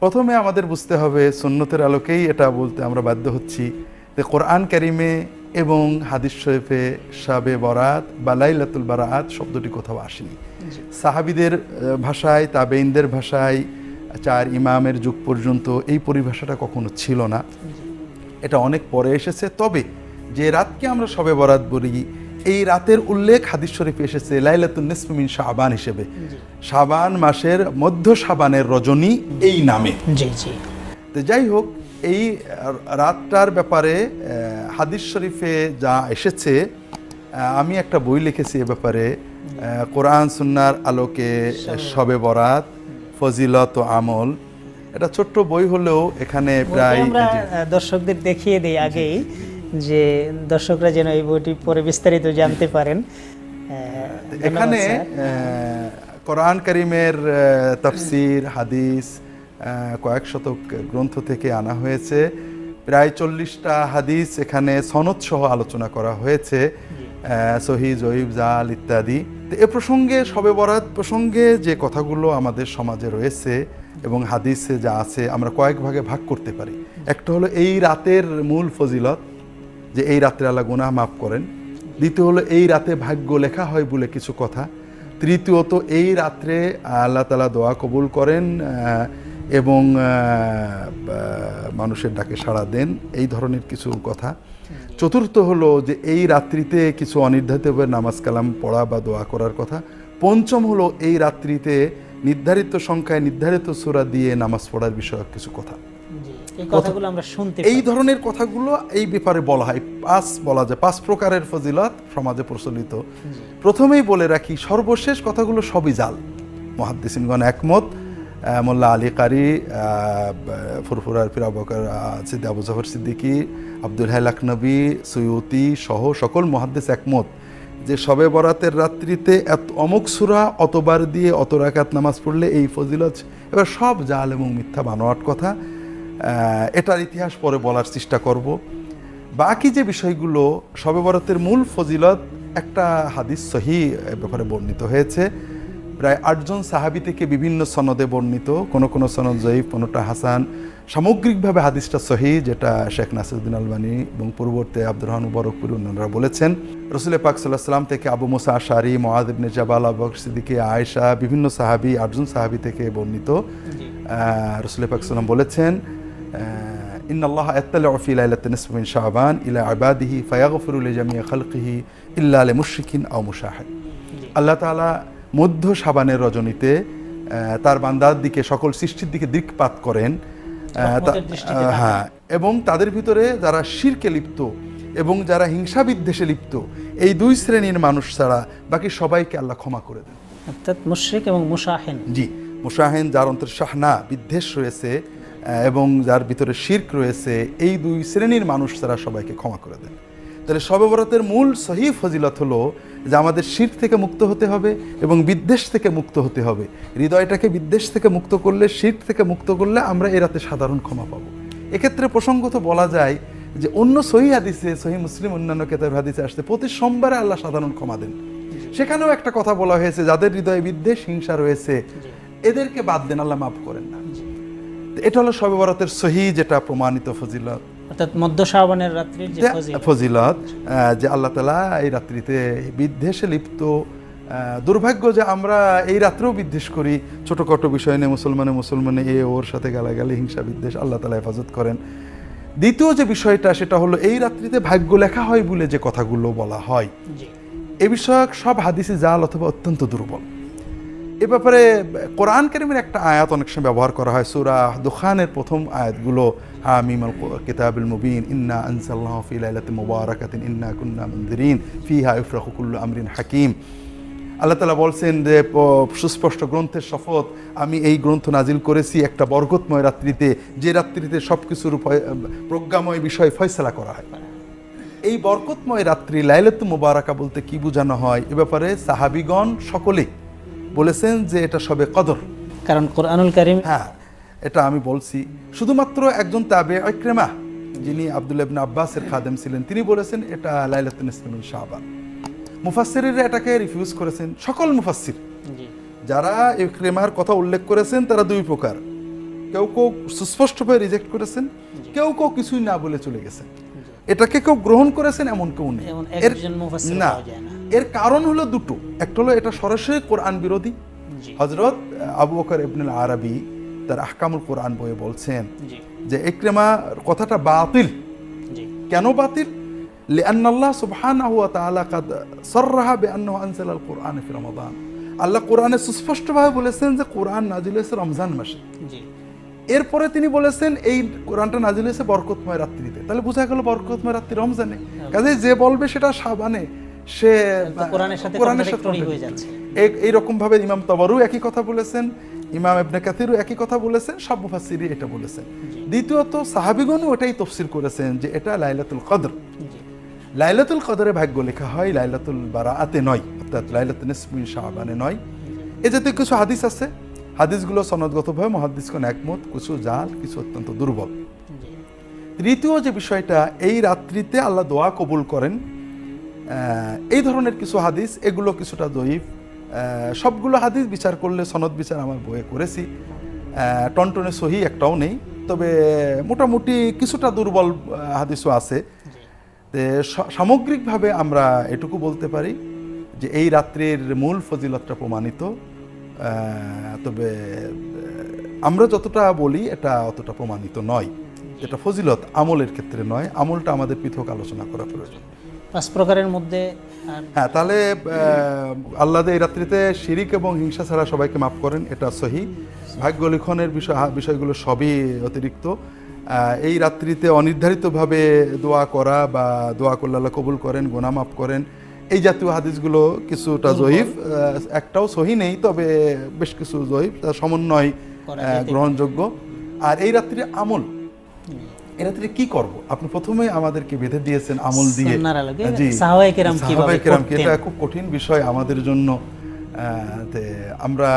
প্রথমে আমাদের বুঝতে হবে সুন্নতের আলোকেই এটা বলতে আমরা বাধ্য হচ্ছি যে কোরআন কারিমে এবং হাদিস শরীফে সাবে বরাত বা লাইলাতুল বারাত শব্দটি কোথাও আসেনি। সাহাবিদের ভাষায় তাবেইনদের ভাষায় চার ইমামের যুগ পর্যন্ত এই পরিভাষাটা কখনো ছিল না। এটা অনেক পরে এসেছে। তবে যে রাতকে আমরা সবে বরাত বলি এই রাতের উল্লেখ হাদিস শরীফে এসেছে লাইলাতুন নিসমিন শাবান হিসেবে। শাবান মাসের মধ্য শাবানের রজনী এই নামে। জি জি। তো যাই হোক এই রাতটার ব্যাপারে হাদিস শরীফে যা এসেছে আমি একটা বই লিখেছি এ ব্যাপারে কোরআন সুন্নার আলোকে সবে বরাত ফজিলত ও আমল। এটা ছোট্ট বই হলেও এখানে প্রায় দর্শকদের দেখিয়ে দিই আগেই। যে দর্শকরা যেন এই বইটি পরে বিস্তারিত জানতে পারেন। এখানে কোরআন করিমের তাফসির হাদিস কয়েক শতক গ্রন্থ থেকে আনা হয়েছে। প্রায় চল্লিশটা হাদিস এখানে সনদ সহ আলোচনা করা হয়েছে সহি জয়ীব জাল ইত্যাদি। তো এ প্রসঙ্গে সবে বরাত প্রসঙ্গে যে কথাগুলো আমাদের সমাজে রয়েছে এবং হাদিসে যা আছে আমরা কয়েক ভাগে ভাগ করতে পারি। একটা হলো এই রাতের মূল ফজিলত যে এই রাত্রে আল্লাহ গুনাহ মাফ করেন। দ্বিতীয় হলো, এই রাতে ভাগ্য লেখা হয় বলে কিছু কথা। তৃতীয়ত, এই রাত্রে আল্লাহ তালা দোয়া কবুল করেন এবং মানুষের ডাকে সাড়া দেন, এই ধরনের কিছু কথা। চতুর্থ হলো যে, এই রাত্রিতে কিছু অনির্ধারিতভাবে নামাজ কালাম পড়া বা দোয়া করার কথা। পঞ্চম হলো, এই রাত্রিতে নির্ধারিত সংখ্যায় নির্ধারিত সুরা দিয়ে নামাজ পড়ার বিষয়ক কিছু কথা। এই কথাগুলো আমরা শুনতে এই ধরনের কথাগুলো এই ব্যাপারে বলা হয়। পাঁচ বলা যায় পাঁচ প্রকারের ফজিলত সমাজে প্রচলিত। প্রথমেই বলে রাখি সর্বশেষ কথাগুলো সবই জাল। মহাদ্দিসিনগণ একমত। মোল্লা আলী কারি ফুরফুরার ফির আবকার সিদ্দি আবু জহর সিদ্দিকী আব্দুল হাই লাকনবী সৈয়তি সহ সকল মহাদ্দেশ একমত যে শবে বরাতের রাত্রিতে এত অমুক সুরা অতবার দিয়ে অত রাকাত নামাজ পড়লে এই ফজিলত এবার সব জাল এবং মিথ্যা বানোয়াট কথা। এটার ইতিহাস পরে বলার চেষ্টা করব। বাকি যে বিষয়গুলো শবে বরাতের মূল ফজিলত একটা হাদিস সহি ব্যাপারে বর্ণিত হয়েছে। প্রায় আটজন সাহাবি থেকে বিভিন্ন সনদে বর্ণিত। কোনো কোনো সনদ জয়ীফ কোনোটা হাসান। সামগ্রিকভাবে হাদিসটা সহি যেটা শেখ নাসিরুদ্দিন আলবানী এবং পূর্ববর্তী আব্দুর রহমান বরকপুর অন্যরা বলেছেন। রসুল পাক সাল্লাহ সাল্লাম থেকে আবু মুসা আশারি মোয়াদ ইবনে জাবাল আবু বকর আয়েশা বিভিন্ন সাহাবি আটজন সাহাবি থেকে বর্ণিত। রসুল পাক সাল্লাম বলেছেন إن الله يطلع في ليلة النصف من شعبان إلى عباده فيغفر لجميع خلقه إلا لمشرك أو مشاهد আল্লাহ তাআলা মধ্য সাবানের রজনীতে আহ, তার বান্দার দিকে সকল সৃষ্টির দিকে দিকপাত করেন আহ, তা- রহমতের দৃষ্টিতে আহ, হ্যাঁ এবং তাদের ভিতরে যারা শিরকে লিপ্ত এবং যারা হিংসা বিদ্বেষে লিপ্ত এই দুই শ্রেণীর মানুষ ছাড়া বাকি সবাইকে আল্লাহ ক্ষমা করে দেন অর্থাৎ মুশরিক এবং মুসাহিন জি মুশাহিন যার অন্তর শাহনা বিদ্বেষ রয়েছে আহ, এবং যার ভিতরে শির্ক রয়েছে এই দুই শ্রেণির মানুষ তারা সবাইকে ক্ষমা করে দেন। তাহলে শবে মূল সহি ফজিলত হলো যে আমাদের শির থেকে মুক্ত হতে হবে এবং বিদ্বেষ থেকে মুক্ত হতে হবে। হৃদয়টাকে বিদ্বেষ থেকে মুক্ত করলে শির থেকে মুক্ত করলে আমরা এ রাতে সাধারণ ক্ষমা পাবো। এক্ষেত্রে প্রসঙ্গত বলা যায় যে অন্য সহি হাদিসে সহি মুসলিম অন্যান্য কেতাব হাদিসে আসছে প্রতি সোমবারে আল্লাহ সাধারণ ক্ষমা দেন। সেখানেও একটা কথা বলা হয়েছে যাদের হৃদয়ে বিদ্বেষ হিংসা রয়েছে এদেরকে বাদ দেন আল্লাহ মাফ করেন না। এটা হলো সবে বরাতের সহি যেটা প্রমাণিত ফজিলত। অর্থাৎ মধ্য শাবানের রাত্রির যে ফজিলত। যে আল্লাহ তালা এই রাত্রিতে বিদ্বেষে লিপ্ত দুর্ভাগ্য যে আমরা এই রাত্রেও বিদ্বেষ করি ছোটোখাটো বিষয় নিয়ে মুসলমানে মুসলমানে এ ওর সাথে গালাগালি হিংসা বিদ্বেষ আল্লাহ তালা হেফাজত করেন। দ্বিতীয় যে বিষয়টা সেটা হলো এই রাত্রিতে ভাগ্য লেখা হয় বলে যে কথাগুলো বলা হয়। এ বিষয়ক সব হাদিসে জাল অথবা অত্যন্ত দুর্বল। এ ব্যাপারে কোরআন কারিমের একটা আয়াত অনেক সময় ব্যবহার করা হয়। সুরা দুখানের প্রথম আয়াতগুলো, হামিম কিতাবুল মুবিন, ইন্না আনসাল্লাহু ফি লাইলাতিন মুবারাকাতিন, ইন্না কুন্না মুনদিরিন, ফিহা ইফরাকু আমরিন হাকিম। আল্লাহ তালা বলছেন যে সুস্পষ্ট গ্রন্থের শপথ আমি এই গ্রন্থ নাজিল করেছি একটা বরকতময় রাত্রিতে, যে রাত্রিতে সব কিছুর প্রজ্ঞাময় বিষয় ফয়সলা করা হয়। এই বরকতময় রাত্রি লাইলাত মুবারাকা বলতে কি বোঝানো হয়? এ ব্যাপারে সাহাবিগণ সকলেই বলেছেন যে এটা সবে কদর। কারণ কোরআনুল কারিম হ্যাঁ এটা আমি বলছি। শুধুমাত্র একজন তাবে ইকরেমা যিনি আব্দুল ইবনে আব্বাসের খাদেম ছিলেন তিনি বলেছেন এটা লাইলাতুন ইসলামিন শাহবান মুফাসসিররা এটাকে রিফিউজ করেছেন সকল মুফাসসির। যারা ইকরেমার কথা উল্লেখ করেছেন তারা দুই প্রকার। কেউ কেউ সুস্পষ্টভাবে রিজেক্ট করেছেন কেউ কেউ কিছুই না বলে চলে গেছেন। এটাকে কেউ গ্রহণ করেছেন এমন কেউ নেই। না। এর কারণ হলো দুটো। একটা হলো এটা সরাসরি কোরআন বিরোধী। হজরত আবু বকর ইবনুল আরবি তার আহকামুল কোরআন বইয়ে বলছেন যে একরেমা কথাটা বাতিল। কেন বাতিল? লিআন্নাল্লাহ সুবহানাহু ওয়া তাআলা কাদ সররাহা বিআন্নাহু আনজালাল কোরআন ফি রমাদান। আল্লাহ কোরআনে সুস্পষ্টভাবে বলেছেন যে কোরআন নাজিল হয়েছে রমজান মাসে। এরপরে তিনি বলেছেন এই কোরআনটা নাজিল হয়েছে বরকতময় রাত্রিতে। তাহলে বোঝা গেল বরকতময় রাত্রি রমজানে। কাজে যে বলবে সেটা সাবানে। সে কোরআনের সাথে কোরআনের সাথে হয়ে যাচ্ছে। এইরকম ভাবে ইমাম তবরু একই কথা বলেছেন ইমাম ইবনে কাথিরও একই কথা বলেছেন সব এটা বলেছেন। দ্বিতীয়ত সাহাবিগণও ওটাই তফসির করেছেন যে এটা লাইলাতুল কদর। লাইলাতুল কদরে ভাগ্য লেখা হয় লাইলাতুল বারাআতে নয় অর্থাৎ লাইলাতুল নিসমিন শাবানে নয়। এ জাতীয় কিছু হাদিস আছে। হাদিসগুলো সনদগতভাবে মহাদিসগণ একমত কিছু জাল কিছু অত্যন্ত দুর্বল। তৃতীয় যে বিষয়টা এই রাত্রিতে আল্লাহ দোয়া কবুল করেন এই ধরনের কিছু হাদিস, এগুলো কিছুটা জয়ীফ সবগুলো হাদিস বিচার করলে সনদ বিচার আমার বইয়ে করেছি। টনটনে সহি একটাও নেই। তবে মোটামুটি কিছুটা দুর্বল হাদিসও আছে। সামগ্রিকভাবে আমরা এটুকু বলতে পারি যে এই রাত্রির মূল ফজিলতটা প্রমাণিত। তবে আমরা যতটা বলি, এটা অতটা প্রমাণিত নয়। এটা ফজিলত আমলের ক্ষেত্রে নয়। আমলটা আমাদের পৃথক আলোচনা করা প্রয়োজন। পাঁচ প্রকারের মধ্যে হ্যাঁ তাহলে আল্লাহ এই রাত্রিতে শিরিক এবং হিংসা ছাড়া সবাইকে মাফ করেন এটা সহি। ভাগ্য লিখনের বিষয় বিষয়গুলো সবই অতিরিক্ত। এই রাত্রিতে অনির্ধারিতভাবে দোয়া করা বা দোয়া করলে আল্লাহ কবুল করেন গোনা মাফ করেন এই জাতীয় হাদিসগুলো কিছুটা জয়ীফ। একটাও সহি নেই তবে বেশ কিছু জয়ীফ। সমন্বয় গ্রহণযোগ্য। আর এই রাত্রির আমল এই রাত্রে কি করব? আপনি প্রথমে আমাদেরকে বেঁধে দিয়েছেন আমল দিয়ে। এটা খুব কঠিন বিষয় আমাদের জন্য আমরা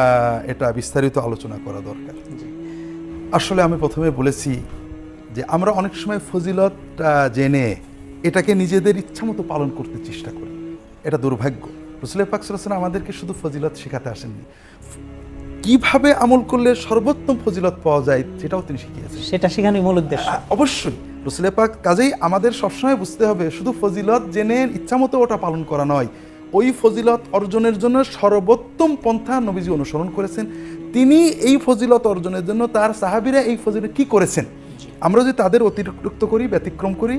এটা বিস্তারিত আলোচনা করা দরকার। আসলে আমি প্রথমে বলেছি যে আমরা অনেক সময় ফজিলতটা জেনে এটাকে নিজেদের ইচ্ছামতো পালন করতে চেষ্টা করি। এটা দুর্ভাগ্য। রসুল পাক সাল্লাল্লাহু আমাদেরকে শুধু ফজিলত শেখাতে আসেননি। কীভাবে আমল করলে সর্বোত্তম ফজিলত পাওয়া যায় সেটাও তিনি শিখিয়েছেন। সেটা শেখানোই মূল উদ্দেশ্য। অবশ্যই। রসুলের পাক কাজেই আমাদের সবসময় বুঝতে হবে শুধু ফজিলত জেনে ইচ্ছামতো ওটা পালন করা নয়। ওই ফজিলত অর্জনের জন্য সর্বোত্তম পন্থা নবীজি অনুসরণ করেছেন। তিনি এই ফজিলত অর্জনের জন্য তার সাহাবিরা এই ফজিলত কি করেছেন? আমরা যদি তাদের অতিরিক্ত করি ব্যতিক্রম করি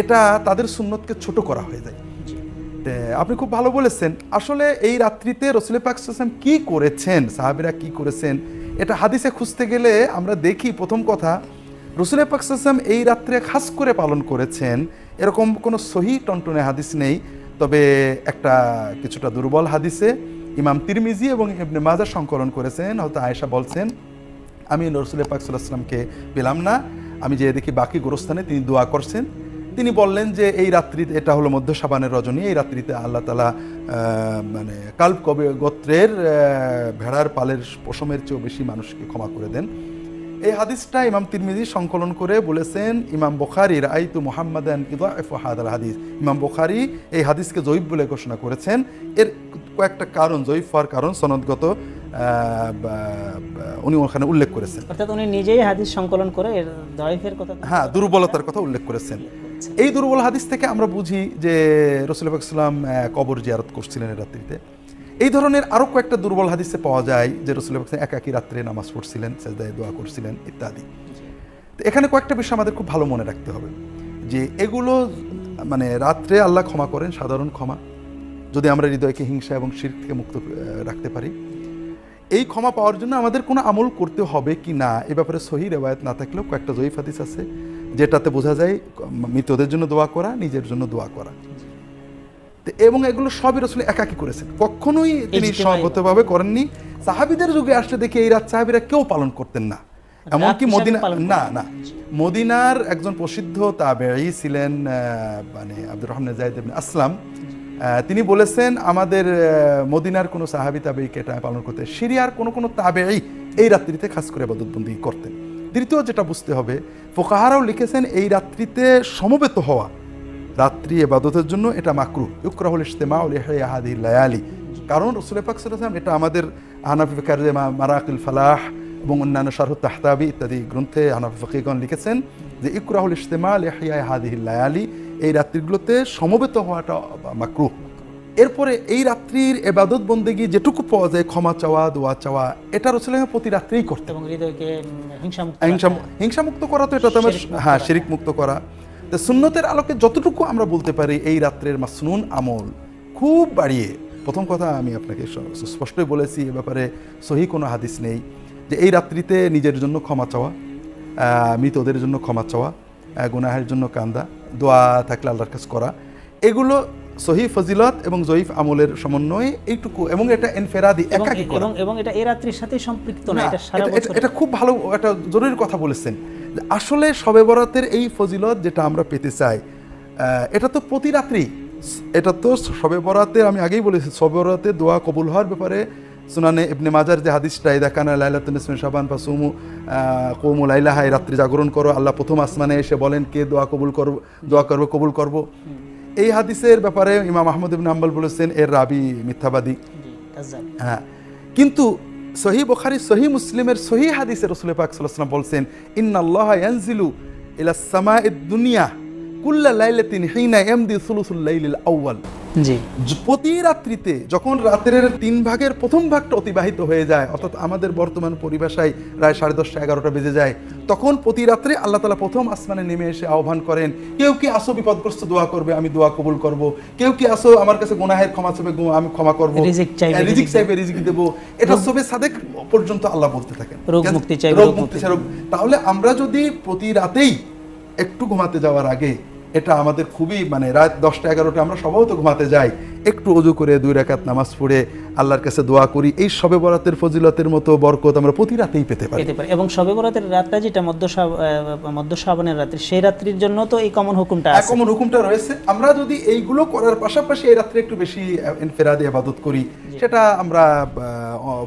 এটা তাদের সুন্নতকে ছোট করা হয়ে যায়। আপনি খুব ভালো বলেছেন। আসলে এই রাত্রিতে রসুল পাক সাল্লাম কি করেছেন, সাহাবিরা কি করেছেন, এটা হাদিসে খুঁজতে গেলে আমরা দেখি প্রথম কথা রসুল পাক সাল্লাম এই রাত্রে খাস করে পালন করেছেন। এরকম কোনো সহি টনটনে হাদিস নেই, তবে একটা কিছুটা দুর্বল হাদিসে ইমাম তিরমিজি এবং ইবনে মাজা সংকলন করেছেন, হয়তো আয়েশা বলছেন, আমি রসুল পাক সাল্লাহামকে পেলাম না, আমি যে দেখি বাকি গোরস্থানে তিনি দোয়া করছেন। তিনি বললেন যে এই রাত্রিতে এটা হলো মধ্য সাবানের রজনী এই রাত্রিতে আল্লাহ তালা মানে কাল্প কবে গোত্রের ভেড়ার পালের পশমের চেয়েও বেশি মানুষকে ক্ষমা করে দেন। এই হাদিসটা ইমাম তিরমিজি সংকলন করে বলেছেন ইমাম বখারির আইতু মোহাম্মদান হাদাল হাদিস। ইমাম বখারি এই হাদিসকে জৈব বলে ঘোষণা করেছেন। এর কয়েকটা কারণ জৈব হওয়ার কারণ সনদগত উনি ওখানে উল্লেখ করেছেন। অর্থাৎ উনি নিজেই হাদিস সংকলন করে এর কথা হ্যাঁ দুর্বলতার কথা উল্লেখ করেছেন। এই দুর্বল হাদিস থেকে আমরা বুঝি যে রসুল ইসলাম কবর জিয়ারত করছিলেন রাত্রিতে। এই ধরনের আরও কয়েকটা দুর্বল হাদিসে পাওয়া যায় যে রসুল ইসলাম একাকি রাত্রে নামাজ পড়ছিলেন, সেজদায় দোয়া করছিলেন ইত্যাদি। তো এখানে কয়েকটা বিষয় আমাদের খুব ভালো মনে রাখতে হবে যে এগুলো মানে রাত্রে আল্লাহ ক্ষমা করেন, সাধারণ ক্ষমা। যদি আমরা হৃদয়কে হিংসা এবং শির থেকে মুক্ত রাখতে পারি। এই ক্ষমা পাওয়ার জন্য আমাদের কোনো আমল করতে হবে কি না, এ ব্যাপারে সহি রেওয়ায়ত না থাকলেও কয়েকটা জয়ীফ হাদিস আছে। যেটাতে বোঝা যায় মৃতদের জন্য দোয়া করা নিজের জন্য দোয়া করা। এবং এগুলো সবই রসুল একাকি করেছেন। কখনোই তিনি সর্বতভাবে করেননি। সাহাবিদের যুগে আসলে দেখি এই রাত সাহাবিরা কেউ পালন করতেন না। এমনকি মদিনা না না। মদিনার একজন প্রসিদ্ধ তাবেঈ ছিলেন মানে আব্দুর রহমান জাহিদ আসলাম। আহ, তিনি বলেছেন আমাদের মদিনার কোনো সাহাবি তাবেঈকে এটা পালন করতে। সিরিয়ার কোনো কোনো তাবেঈ এই রাত্রিতে খাস করে আবাদতবন্দি করতেন। তৃতীয় যেটা বুঝতে হবে, ফোকাহারাও লিখেছেন এই রাত্রিতে সমবেত হওয়া। রাত্রি এবাদতের জন্য এটা মাকরু। ইউকরাহুল ইজতেমা উল হাদিহিল লায়ালি। কারণ রসুল পাক এটা আমাদের হানাফি ফিকার মারাকিল ফালাহ এবং অন্যান্য শারহ তাহতাবি ইত্যাদি গ্রন্থে হানাফি ফকিগণ লিখেছেন যে ইকরাহুল ইস্তেমাল এহিয়া হাদিহিল লায়ালি, এই রাত্রিগুলোতে সমবেত হওয়াটা মাকরুহ এরপরে এই রাত্রির এবাদত বন্দেগি যেটুকু পাওয়া যায় ক্ষমা চাওয়া দোয়া চাওয়া এটা রসুল প্রতি রাত্রেই করতে এবং হৃদয়কে হিংসামুক্ত হিংসা মুক্ত করা তো এটা তো হ্যাঁ শিরিক মুক্ত করা। তো সুন্নতের আলোকে যতটুকু আমরা বলতে পারি এই রাত্রের মাসনুন আমল খুব বাড়িয়ে। প্রথম কথা আমি আপনাকে স্পষ্টই বলেছি এ ব্যাপারে সহি কোনো হাদিস নেই যে এই রাত্রিতে নিজের জন্য ক্ষমা চাওয়া মৃতদের জন্য ক্ষমা চাওয়া গুনাহের জন্য কান্দা দোয়া থাকলে আল্লাহর কাছে করা। এগুলো সহি ফজিলত এবং জয়ীফ আমলের সমন্বয়ে এইটুকু এবং এটা এনফেরাদি একাকি এবং এবং এটা এই রাত্রির সাথে সম্পৃক্ত না এটা সারা বছর এটা খুব ভালো একটা জরুরি কথা বলেছেন। আসলে শবে বরাতের এই ফজিলত যেটা আমরা পেতে চাই এটা তো প্রতি রাত্রি। এটা তো শবে বরাতে আমি আগেই বলেছি শবে বরাতে দোয়া কবুল হওয়ার ব্যাপারে সুনানে ইবনে মাজার যে হাদিসটা ইদাকানা লাইলাতুন ইসমিন শাবান ফাসুমু কৌমু লাইলাহা এই রাত্রি জাগরণ করো আল্লাহ প্রথম আসমানে এসে বলেন কে দোয়া কবুল করব দোয়া করব কবুল করব? এই হাদিসের ব্যাপারে ইমাম আহমদ ইবিন আম্বাল বলেছেন এর রাবি মিথ্যাবাদী। হ্যাঁ কিন্তু সহি বখারি সহি মুসলিমের সহি হাদিসে রসুল পাক সাল্লাম বলছেন ইন্নাল্লাহ ইয়ানজিলু ইলা সামাঈদ দুনিয়া কুল্লা লাইলাতিন হিনা ইয়ামদি সুলুসুল লাইলিল আউয়াল। জি। প্রতি রাত্রিতে যখন রাতের তিন ভাগের প্রথম ভাগটা অতিবাহিত হয়ে যায় অর্থাৎ আমাদের বর্তমান পরিভাষায় প্রায় সাড়ে দশটা এগারোটা বেজে যায় তখন প্রতি রাত্রে আল্লাহ তালা প্রথম আসমানে নেমে এসে আহ্বান করেন কেউ কি আসো বিপদগ্রস্ত দোয়া করবে আমি দোয়া কবুল করব। কেউ কি আসো আমার কাছে গুনাহের ক্ষমা চাইবে গো- আমি ক্ষমা করব। রিজিক চাইবে, হ্যাঁ, রিজিক দেবো। এটা সবে সাদেক পর্যন্ত আল্লাহ বলতে থাকেন। রোগ মুক্তি চাইবে, রোগ মুক্তি তাহলে আমরা যদি প্রতি রাতেই একটু ঘুমাতে যাওয়ার আগে এটা আমাদের খুবই মানে রাত দশটা এগারোটা আমরা সবাই তো ঘুমাতে যাই। একটু অজু করে দুই রাকাত নামাজ পড়ে আল্লাহর কাছে দোয়া করি। এই সবে বরাতের ফজিলতের মতো বরকত আমরা প্রতি রাতেই পেতে পারি। এবং সবে বরাতের রাতটা যেটা মধ্য মধ্য শ্রাবণের রাত্রি সেই রাত্রির জন্য তো এই কমন হুকুমটা আছে। একমন হুকুমটা রয়েছে। আমরা যদি এইগুলো করার পাশাপাশি এই রাত্রে একটু বেশি ফেরাদি আবাদত করি সেটা আমরা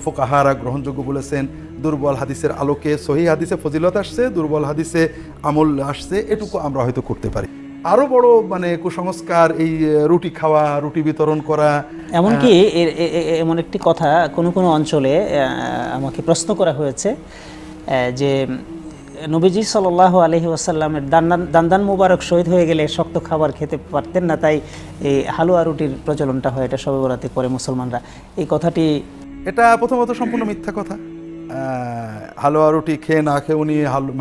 ফোকাহারা গ্রহণযোগ্য বলেছেন। দুর্বল হাদিসের আলোকে সহি হাদিসে ফজিলত আসছে দুর্বল হাদিসে আমল আসছে এটুকু আমরা হয়তো করতে পারি। আরও বড় মানে কুসংস্কার এই রুটি খাওয়া রুটি বিতরণ করা। এমনকি এ- এমন একটি কথা কোনো কোনো অঞ্চলে আমাকে প্রশ্ন করা হয়েছে যে নবীজি সাল্লাহ আলহি ওয়াসাল্লামের দান্দান দান্দান মুবারক শহীদ হয়ে গেলে শক্ত খাবার খেতে পারতেন না তাই এই হালুয়া রুটির প্রচলনটা হয় এটা সবে বরাতে করে মুসলমানরা। এই কথাটি এটা প্রথমত সম্পূর্ণ মিথ্যা কথা। হালুয়া রুটি খেয়ে না খেয়ে উনি হালু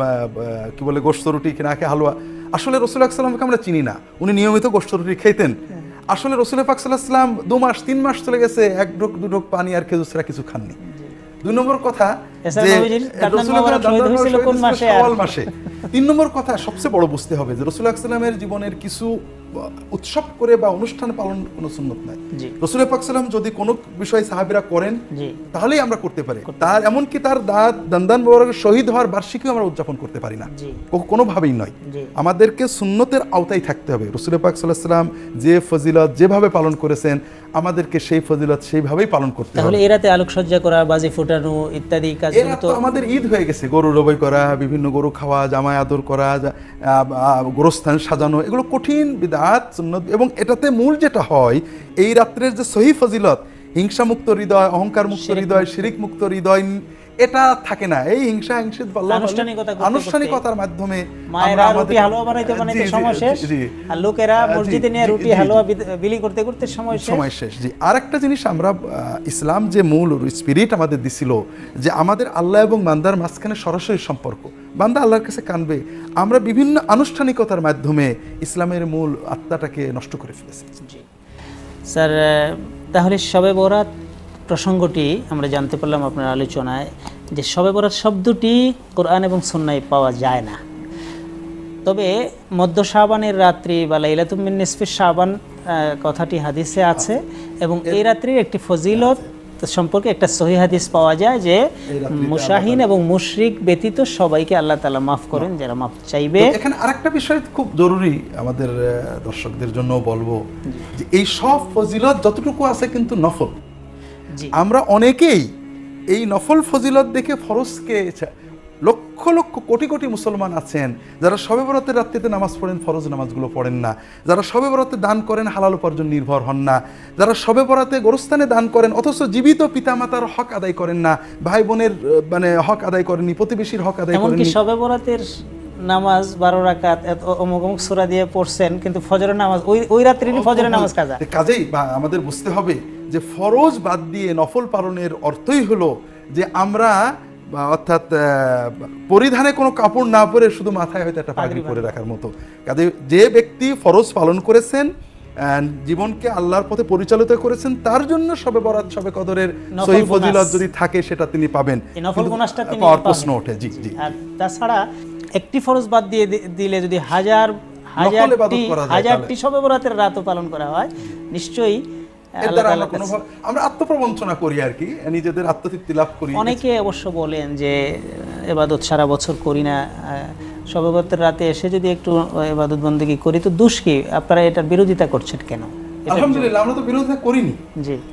কি বলে গোস্ত রুটি খেয়ে না খেয়ে হালুয়া। আসলে রসুল আকসালামকে আমরা চিনি না। উনি নিয়মিত গোস্ত রুটি খেতেন। আসলে রসুল পাক দু মাস তিন মাস চলে গেছে এক ঢোক দু ঢোক পানি আর খেজুর ছাড়া কিছু খাননি। দুই নম্বর কথা তিন নম্বর কথা সবচেয়ে বড় বুঝতে হবে যে রসুল সাল্লামের জীবনের কিছু উৎসব করে বা অনুষ্ঠান পালন কোনো সুন্নত নাই। রসুল পাক সাল্লাম যদি কোনো বিষয় সাহাবিরা করেন তাহলেই আমরা করতে পারি। তার এমনকি তার দাঁত দান্দান শহীদ হওয়ার বার্ষিকীও আমরা উদযাপন করতে পারি না। কোনোভাবেই নয়। আমাদেরকে সুন্নতের আওতায় থাকতে হবে। রসুল পাক সাল্লাম যে ফজিলত যেভাবে পালন করেছেন আমাদেরকে সেই ফজিলত সেইভাবেই পালন করতে হবে। এ রাতে আলোকসজ্জা করা বাজি ফোটানো ইত্যাদি কাজগুলো তো আমাদের ঈদ হয়ে গেছে। গরু রবাই করা বিভিন্ন গরু খাওয়া জামাই আদর করা গোরস্থান সাজানো এগুলো কঠিন বিদাত সুন্নত এবং এটাতে মূল যেটা হয় এই রাত্রের যে সহি ফজিলত হিংসামুক্ত হৃদয় অহংকার মুক্ত হৃদয় শিরিক মুক্ত হৃদয় এটা থাকে না। এই হিংসা হিংসিত আনুষ্ঠানিকতা আনুষ্ঠানিকতার মাধ্যমে মায়েরা আমরা রুটি হালুয়া বানাইতে বানাইতে সময় শেষ। আর লোকেরা মসজিদে নিয়ে রুটি। হালুয়া বিলি করতে করতে সময় শেষ। সময় শেষ জি। আর একটা জিনিস আমরা ইসলাম যে মূল স্পিরিট আমাদের দিছিল যে আমাদের আল্লাহ এবং বান্দার মাঝখানে সরাসরি সম্পর্ক। বান্দা আল্লাহর কাছে কানবে। আমরা বিভিন্ন আনুষ্ঠানিকতার মাধ্যমে ইসলামের মূল আত্মাটাকে নষ্ট করে ফেলেছি। জি। স্যার তাহলে সবে বরাত প্রসঙ্গটি আমরা জানতে পারলাম আপনার আলোচনায় যে সবে বরাত শব্দটি কোরআন এবং সন্ন্যায় পাওয়া যায় না। তবে মধ্য শাবানের রাত্রি বা লাইলাতুমিন নিসফির শাবান কথাটি হাদিসে আছে এবং এই রাত্রির একটি ফজিলত সম্পর্কে একটা সহি হাদিস পাওয়া যায় যে মুশাহিন এবং মুশরিক ব্যতীত সবাইকে আল্লাহ তালা মাফ করেন যারা মাফ চাইবে। এখানে আরেকটা বিষয় খুব জরুরি আমাদের দর্শকদের জন্য বলব যে এই সব ফজিলত যতটুকু আছে কিন্তু নফল। আমরা অনেকেই এই নফল ফজিলত দেখে ফরজকে লক্ষ লক্ষ কোটি কোটি মুসলমান আছেন যারা সবে বরাতের রাত্রিতে নামাজ পড়েন ফরজ নামাজগুলো পড়েন না। যারা সবে বরাতে দান করেন হালাল উপার্জন নির্ভর হন না। যারা সবে বরাতে গোরস্থানে দান করেন অথচ জীবিত পিতামাতার হক আদায় করেন না ভাই বোনের মানে হক আদায় করেননি প্রতিবেশীর হক আদায় করেননি। সবে বরাতের নামাজ বারো রাকাত অমুক অমুক সুরা দিয়ে পড়ছেন কিন্তু ফজরের নামাজ ওই ওই রাত্রিরই ফজরের নামাজ কাজা? কাজেই বা আমাদের বুঝতে হবে যে ফরজ বাদ দিয়ে নফল পালনের অর্থই হলো যে আমরা অর্থাৎ পরিধানে কোনো কাপড় না পরে শুধু মাথায় হয়তো একটা পাগড়ি পরে রাখার মতো। কাজে যে ব্যক্তি ফরজ পালন করেছেন জীবনকে আল্লাহর পথে পরিচালিত করেছেন তার জন্য সবে বরাত সবে কদরের সহি ফজিলত যদি থাকে সেটা তিনি পাবেন। নফল তিনি পাবেন। প্রশ্ন ওঠে জি জি। আর তাছাড়া একটি ফরজ বাদ দিয়ে দিলে যদি হাজার হাজারটি হাজারটি সবে বরাতের রাতও পালন করা হয় নিশ্চয়ই এর আল্লাহ দ্বারা আমরা তাআলার কোনো কাছে- ভাবে- আমরা আত্মপ্রবঞ্চনা করি আর কি নিজেদের আত্মতৃপ্তি লাভ করি। অনেকে অবশ্য বলেন যে এবাদত সারা বছর করি না সবে রাতে এসে যদি একটু এবাদত বন্দেগী করি তো দোষ কি? আপনারা এটার বিরোধিতা করছেন কেন? আলহামদুলিল্লাহ আমরা তো বিরোধিতা করিনি।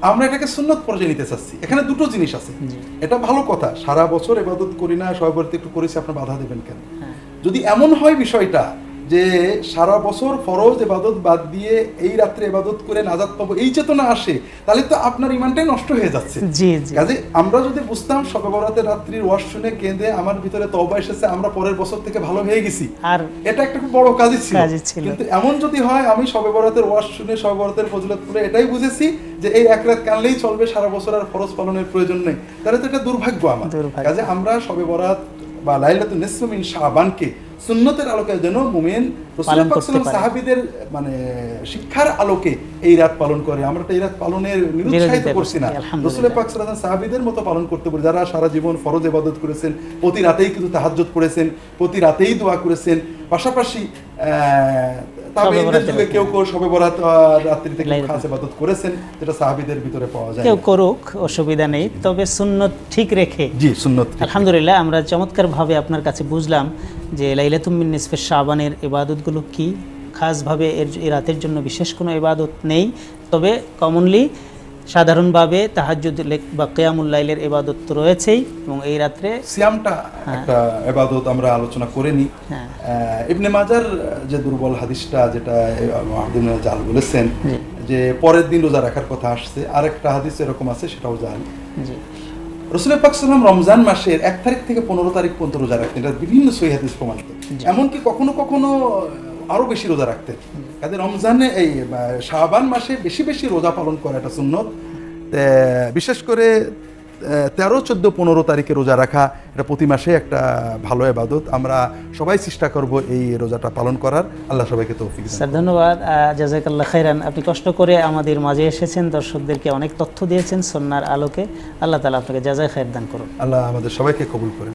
আমরা এটাকে সুন্নত পর্যায়ে নিতে চাচ্ছি। এখানে দুটো জিনিস আছে। এটা ভালো কথা সারা বছর এবাদত করি না সবাই একটু করেছি আপনার বাধা দেবেন কেন। যদি এমন হয় বিষয়টা যে সারা বছর ফরজ এবাদত বাদ দিয়ে এই রাত্রে এবাদত করে নাজাত পাবো এই চেতনা আসে তাহলে তো আপনার ইমানটাই নষ্ট হয়ে যাচ্ছে। কাজে আমরা যদি বুঝতাম বরাতের রাত্রির ওয়াজ শুনে কেঁদে আমার ভিতরে তওবা এসেছে আমরা পরের বছর থেকে ভালো হয়ে গেছি। আর এটা একটা খুব বড় কাজই ছিল। কিন্তু এমন যদি হয় আমি সবে বরাতের ওয়াজ শুনে সবে বরাতের ফজিলত করে এটাই বুঝেছি যে এই এক রাত কানলেই চলবে সারা বছর আর ফরজ পালনের প্রয়োজন নেই। তাহলে তো এটা দুর্ভাগ্য আমার। কাজে আমরা সবে বরাত বা লাইলাত নিসফ শাহবানকে সুন্নতের আলোকে যেন মুমিন সাহাবিদের মানে শিক্ষার আলোকে এই রাত পালন করে। আমরা তো এই রাত পালনের নিরুৎসাহিত করছি না। রসুল পাক সাহাবীদের মতো পালন করতে পারি। যারা সারা জীবন ফরজ ইবাদত করেছেন প্রতি রাতেই কিন্তু তাহাজ্জুদ করেছেন প্রতি রাতেই দোয়া করেছেন। পাশাপাশি আহ, চমৎকার ভাবে যুগে কেউ কেউ সবে বরাত রাত্রিতে খাস ইবাদত করেছেন যেটা সাহাবীদের ভিতরে পাওয়া যায় কেউ করুক অসুবিধা নেই তবে সুন্নত ঠিক রেখে। জি সুন্নত আলহামদুলিল্লাহ আমরা চমৎকারভাবে আপনার কাছে বুঝলাম যে লাইলাতুমিন নিসফে শাবানের ইবাদতগুলো কি। খাসভাবে এর রাতের জন্য বিশেষ কোনো ইবাদত নেই তবে কমনলি সাধারণভাবে তাহাজ্জুদ লেক- বা কেয়ামুল লাইলের ইবাদত তো রয়েছেই এবং এই রাত্রে সিয়ামটা একটা এবাদত আমরা আলোচনা করে নিই। হ্যাঁ। ইবনে মাজার যে দুর্বল হাদিসটা যেটা জাল বলেছেন যে পরের দিন রোজা রাখার কথা আসছে আরেকটা হাদিস এরকম আছে সেটাও জাল জি। রসুল পাক রমজান মাসের এক তারিখ থেকে পনেরো তারিখ পর্যন্ত রোজা রাখতেন এটা বিভিন্ন সহি হাদিস প্রমাণিত। এমনকি কখনো কখনো আরও বেশি রোজা রাখতেন কাজে রমজানে এই বা, শাবান মাসে বেশি বেশি রোজা পালন করা এটা সুন্নত। বিশেষ করে তেরো চোদ্দ পনেরো তারিখে রোজা রাখা এটা প্রতি মাসে একটা ভালো এবাদত আমরা সবাই চেষ্টা করব এই রোজাটা পালন করার। আল্লাহ সবাইকে তৌফিক স্যার ধন্যবাদ। আহ, জাজাকাল্লাহ খাইরান আপনি কষ্ট করে আমাদের মাঝে এসেছেন দর্শকদেরকে অনেক তথ্য দিয়েছেন সন্ন্যার আলোকে। আল্লাহ তালা আপনাকে জাজায় খায়ের দান করুন। আল্লাহ আমাদের সবাইকে কবুল করে